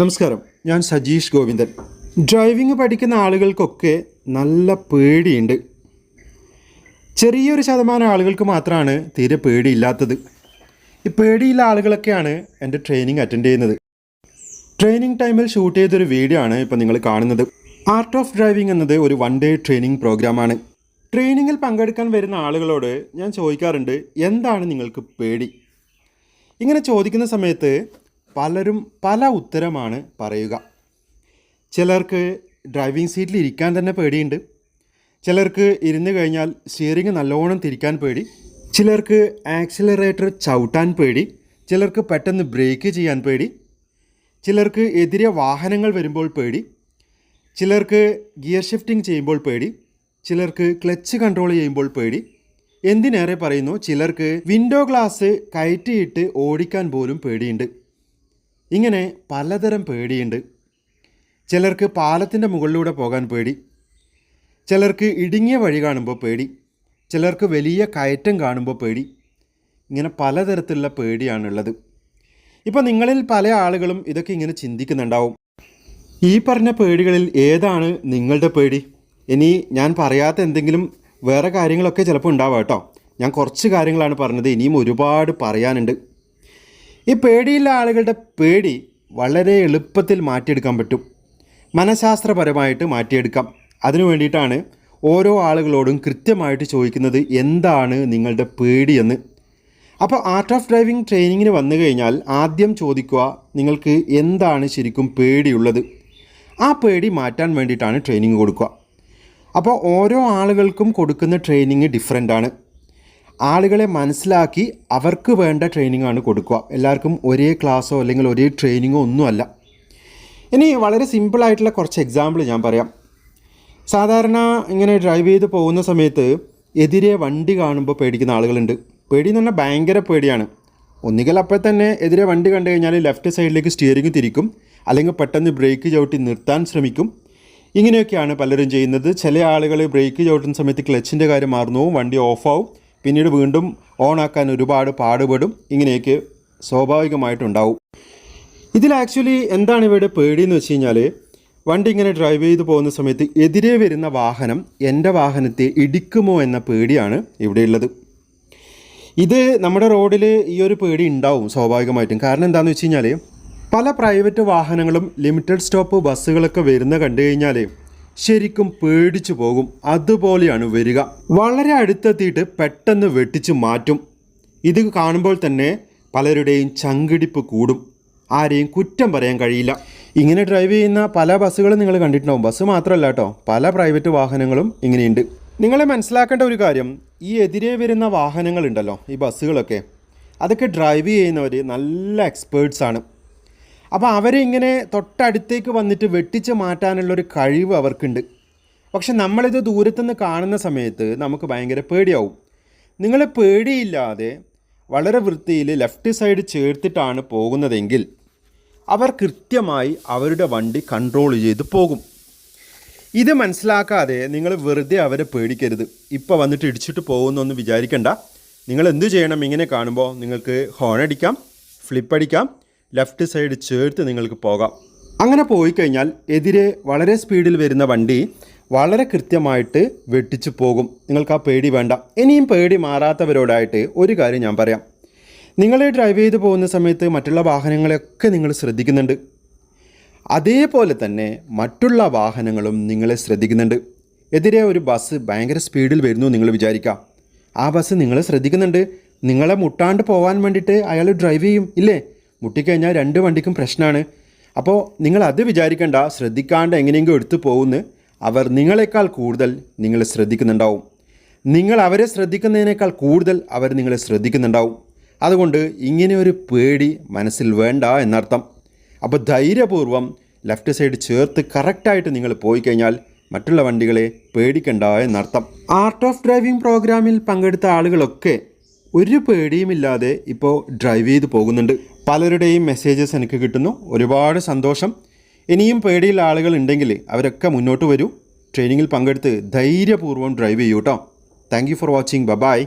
നമസ്കാരം. ഞാൻ സജീഷ് ഗോവിന്ദൻ. ഡ്രൈവിംഗ് പഠിക്കുന്ന ആളുകൾക്കൊക്കെ നല്ല പേടിയുണ്ട്. ചെറിയൊരു ശതമാനം ആളുകൾക്ക് മാത്രമാണ് തീരെ പേടിയില്ലാത്തത്. ഈ പേടിയുള്ള ആളുകളൊക്കെയാണ് എന്റെ ട്രെയിനിങ് അറ്റൻഡ് ചെയ്യുന്നത്. ട്രെയിനിങ് ടൈമിൽ ഷൂട്ട് ചെയ്തൊരു വീഡിയോ ആണ് ഇപ്പോൾ നിങ്ങൾ കാണുന്നത്. ആർട്ട് ഓഫ് ഡ്രൈവിംഗ് എന്നത് ഒരു വൺ ഡേ ട്രെയിനിങ് പ്രോഗ്രാമാണ് ട്രെയിനിങ്ങിൽ പങ്കെടുക്കാൻ വരുന്ന ആളുകളോട് ഞാൻ ചോദിക്കാറുണ്ട് എന്താണ് നിങ്ങൾക്ക് പേടി? ഇങ്ങനെ ചോദിക്കുന്ന സമയത്ത് പലരും പല ഉത്തരമാണ് പറയുക. ചിലർക്ക് ഡ്രൈവിംഗ് സീറ്റിൽ ഇരിക്കാൻ തന്നെ പേടിയുണ്ട്. ചിലർക്ക് ഇരുന്ന് കഴിഞ്ഞാൽ സ്റ്റിയറിംഗ് നല്ലോണം തിരിക്കാൻ പേടി. ചിലർക്ക് ആക്സിലറേറ്റർ ചവിട്ടാൻ പേടി. ചിലർക്ക് പെട്ടെന്ന് ബ്രേക്ക് ചെയ്യാൻ പേടി. ചിലർക്ക് എതിരെ വാഹനങ്ങൾ വരുമ്പോൾ പേടി. ചിലർക്ക് ഗിയർ ഷിഫ്റ്റിംഗ് ചെയ്യുമ്പോൾ പേടി. ചിലർക്ക് ക്ലച്ച് കൺട്രോൾ ചെയ്യുമ്പോൾ പേടി. എന്തിനേറെ പറയുന്നു ചിലർക്ക് വിൻഡോ ഗ്ലാസ് കയറ്റിയിട്ട് ഓടിക്കാൻ പോലും പേടിയുണ്ട്. ഇങ്ങനെ പലതരം പേടിയുണ്ട്. ചിലർക്ക് പാലത്തിന്റെ മുകളിലൂടെ പോകാൻ പേടി. ചിലർക്ക് ഇടുങ്ങിയ വഴി കാണുമ്പോൾ പേടി. ചിലർക്ക് വലിയ കയറ്റം കാണുമ്പോൾ പേടി. ഇങ്ങനെ പലതരത്തിലുള്ള പേടിയാണുള്ളത്. ഇപ്പോൾ നിങ്ങളിൽ പല ആളുകളും ഇതൊക്കെ ഇങ്ങനെ ചിന്തിക്കുന്നുണ്ടാവും. ഈ പറഞ്ഞ പേടികളിൽ ഏതാണ് നിങ്ങളുടെ പേടി? ഇനി ഞാൻ പറയാത്ത എന്തെങ്കിലും വേറെ കാര്യങ്ങളൊക്കെ ചിലപ്പോൾ ഉണ്ടാവാം കേട്ടോ. ഞാൻ കുറച്ച് കാര്യങ്ങളാണ് പറഞ്ഞത്. ഇനിയും ഒരുപാട് പറയാനുണ്ട്. ഈ പേടിയുള്ള ആളുകളുടെ പേടി വളരെ എളുപ്പത്തിൽ മാറ്റിയെടുക്കാൻ പറ്റും. മനഃശാസ്ത്രപരമായിട്ട് മാറ്റിയെടുക്കാം. അതിനു വേണ്ടിയിട്ടാണ് ഓരോ ആളുകളോടും കൃത്യമായിട്ട് ചോദിക്കുന്നത് എന്താണ് നിങ്ങളുടെ പേടിയെന്ന്. അപ്പോൾ ആർട്ട് ഓഫ് ഡ്രൈവിംഗ് ട്രെയിനിങ്ങിന് വന്നു കഴിഞ്ഞാൽ ആദ്യം ചോദിക്കുക നിങ്ങൾക്ക് എന്താണ് ശരിക്കും പേടിയുള്ളത്. ആ പേടി മാറ്റാൻ വേണ്ടിയിട്ടാണ് ട്രെയിനിങ് കൊടുക്കുക. അപ്പോൾ ഓരോ ആളുകൾക്കും കൊടുക്കുന്ന ട്രെയിനിങ് ഡിഫറെന്റ് ആണ്. ആളുകളെ മനസ്സിലാക്കി അവർക്ക് വേണ്ട ട്രെയിനിങ് ആണ് കൊടുക്കുക. എല്ലാവർക്കും ഒരേ ക്ലാസ്സോ അല്ലെങ്കിൽ ഒരേ ട്രെയിനിങ്ങോ ഒന്നുമല്ല. ഇനി വളരെ സിമ്പിളായിട്ടുള്ള കുറച്ച് എക്സാമ്പിൾ ഞാൻ പറയാം. സാധാരണ ഇങ്ങനെ ഡ്രൈവ് ചെയ്ത് പോകുന്ന സമയത്ത് എതിരെ വണ്ടി കാണുമ്പോൾ പേടിക്കുന്ന ആളുകളുണ്ട്. പേടി എന്ന് പറഞ്ഞാൽ ഭയങ്കര പേടിയാണ്. ഒന്നുകിൽ അപ്പോൾ തന്നെ എതിരെ വണ്ടി കണ്ടു കഴിഞ്ഞാൽ ലെഫ്റ്റ് സൈഡിലേക്ക് സ്റ്റിയറിംഗ് തിരിക്കും. അല്ലെങ്കിൽ പെട്ടെന്ന് ബ്രേക്ക് ചവിട്ടി നിർത്താൻ ശ്രമിക്കും. ഇങ്ങനെയൊക്കെയാണ് പലരും ചെയ്യുന്നത്. ചില ആളുകൾ ബ്രേക്ക് ചവിട്ടുന്ന സമയത്ത് ക്ലച്ചിന്റെ കാര്യം മാറുന്നു വണ്ടി ഓഫാവും പിന്നീട് വീണ്ടും ഓൺ ആക്കാൻ ഒരുപാട് പാടുപെടും. ഇങ്ങനെയൊക്കെ സ്വാഭാവികമായിട്ടുണ്ടാവും. ഇതിൽ ആക്ച്വലി എന്താണ് ഇവിടെ പേടി എന്ന് വെച്ച് കഴിഞ്ഞാൽ വണ്ടി ഇങ്ങനെ ഡ്രൈവ് ചെയ്ത് പോകുന്ന സമയത്ത് എതിരെ വരുന്ന വാഹനം എന്റെ വാഹനത്തെ ഇടിക്കുമോ എന്ന പേടിയാണ് ഇവിടെയുള്ളത് ഇത് നമ്മുടെ റോഡിൽ ഈ ഒരു പേടി ഉണ്ടാവും സ്വാഭാവികമായിട്ടും. കാരണം എന്താണെന്ന് വെച്ച് കഴിഞ്ഞാൽ പല പ്രൈവറ്റ് വാഹനങ്ങളും ലിമിറ്റഡ് സ്റ്റോപ്പ് ബസ്സുകളൊക്കെ വരുന്ന കണ്ടു കഴിഞ്ഞാൽ ശരിക്കും പേടിച്ചു പോകും. അതുപോലെയാണ് വരിക. വളരെ അടുത്തെത്തിയിട്ട് പെട്ടെന്ന് വെട്ടിച്ച് മാറ്റും. ഇത് കാണുമ്പോൾ തന്നെ പലരുടെയും ചങ്കിടിപ്പ് കൂടും. ആരെയും കുറ്റം പറയാൻ കഴിയില്ല. ഇങ്ങനെ ഡ്രൈവ് ചെയ്യുന്ന പല ബസ്സുകളും നിങ്ങൾ കണ്ടിട്ടുണ്ടാവും. ബസ് മാത്രമല്ല കേട്ടോ പല പ്രൈവറ്റ് വാഹനങ്ങളും ഇങ്ങനെയുണ്ട്. നിങ്ങളെ മനസ്സിലാക്കേണ്ട ഒരു കാര്യം ഈ എതിരെ വരുന്ന വാഹനങ്ങളുണ്ടല്ലോ ഈ ബസ്സുകളൊക്കെ അതൊക്കെ ഡ്രൈവ് ചെയ്യുന്നവർ നല്ല എക്സ്പേർട്സ് ആണ്. അപ്പോൾ അവരെ ഇങ്ങനെ തൊട്ടടുത്തേക്ക് വന്നിട്ട് വെട്ടിച്ച് മാറ്റാനുള്ളൊരു കഴിവ് അവർക്കുണ്ട്. പക്ഷെ നമ്മളിത് ദൂരത്തുനിന്ന് കാണുന്ന സമയത്ത് നമുക്ക് ഭയങ്കര പേടിയാവും. നിങ്ങളെ പേടിയില്ലാതെ വളരെ വൃത്തിയിൽ ലെഫ്റ്റ് സൈഡ് ചേർത്തിട്ടാണ് പോകുന്നതെങ്കിൽ അവർ കൃത്യമായി അവരുടെ വണ്ടി കൺട്രോൾ ചെയ്ത് പോകും. ഇത് മനസ്സിലാക്കാതെ നിങ്ങൾ വെറുതെ അവരെ പേടിക്കരുത്. ഇപ്പോൾ വന്നിട്ട് ഇടിച്ചിട്ട് പോകുന്നൊന്നും വിചാരിക്കണ്ട. നിങ്ങൾ എന്തു ചെയ്യണം? ഇങ്ങനെ കാണുമ്പോൾ നിങ്ങൾക്ക് ഹോൺ അടിക്കാം ഫ്ലിപ്പ് അടിക്കാം ലെഫ്റ്റ് സൈഡ് ചേർത്ത് നിങ്ങൾക്ക് പോകാം. അങ്ങനെ പോയി കഴിഞ്ഞാൽ എതിരെ വളരെ സ്പീഡിൽ വരുന്ന വണ്ടി വളരെ കൃത്യമായിട്ട് വെട്ടിച്ചു പോകും. നിങ്ങൾക്ക് ആ പേടി വേണ്ട. ഇനിയും പേടി മാറാത്തവരോടായിട്ട് ഒരു കാര്യം ഞാൻ പറയാം. നിങ്ങൾ ഡ്രൈവ് ചെയ്ത് പോകുന്ന സമയത്ത് മറ്റുള്ള വാഹനങ്ങളെയൊക്കെ നിങ്ങൾ ശ്രദ്ധിക്കുന്നുണ്ട്. അതേപോലെ തന്നെ മറ്റുള്ള വാഹനങ്ങളും നിങ്ങളെ ശ്രദ്ധിക്കുന്നുണ്ട്. എതിരെ ഒരു ബസ് ഭയങ്കര സ്പീഡിൽ വരുന്നു നിങ്ങൾ വിചാരിക്കാം. ആ ബസ് നിങ്ങളെ ശ്രദ്ധിക്കുന്നുണ്ട്. നിങ്ങളെ മുട്ടാണ്ട് പോകാൻ വേണ്ടിയിട്ട് അയാൾ ഡ്രൈവ് ചെയ്യും ഇല്ലേ? മുട്ടിക്കഴിഞ്ഞാൽ രണ്ട് വണ്ടിക്കും പ്രശ്നമാണ്. അപ്പോൾ നിങ്ങൾ അത് വിചാരിക്കേണ്ട. ശ്രദ്ധിക്കാണ്ട് എങ്ങനെയെങ്കിലും എടുത്തു പോകുന്നു അവർ നിങ്ങളെക്കാൾ കൂടുതൽ നിങ്ങളെ ശ്രദ്ധിക്കുന്നുണ്ടാവും. നിങ്ങൾ അവരെ ശ്രദ്ധിക്കുന്നതിനേക്കാൾ കൂടുതൽ അവർ നിങ്ങളെ ശ്രദ്ധിക്കുന്നുണ്ടാവും. അതുകൊണ്ട് ഇങ്ങനെ ഒരു പേടി മനസ്സിൽ വേണ്ട എന്നർത്ഥം. അപ്പോൾ ധൈര്യപൂർവം ലെഫ്റ്റ് സൈഡ് ചേർത്ത് കറക്റ്റായിട്ട് നിങ്ങൾ പോയി കഴിഞ്ഞാൽ മറ്റുള്ള വണ്ടികളെ പേടിക്കണ്ട എന്നർത്ഥം. ആർട്ട് ഓഫ് ഡ്രൈവിംഗ് പ്രോഗ്രാമിൽ പങ്കെടുത്ത ആളുകളൊക്കെ ഒരു പേടിയുമില്ലാതെ ഇപ്പോൾ ഡ്രൈവ് ചെയ്ത് പോകുന്നുണ്ട്. പലരുടെയും മെസ്സേജസ് എനിക്ക് കിട്ടുന്നു. ഒരുപാട് സന്തോഷം. ഇനിയും പേടിയുള്ള ആളുകൾ ഉണ്ടെങ്കിൽ അവരൊക്കെ മുന്നോട്ട് വരൂ. ട്രെയിനിങ്ങിൽ പങ്കെടുത്ത് ധൈര്യപൂർവം ഡ്രൈവ് ചെയ്യൂ കേട്ടോ താങ്ക് യു ഫോർ വാച്ചിങ് ബ ബായ്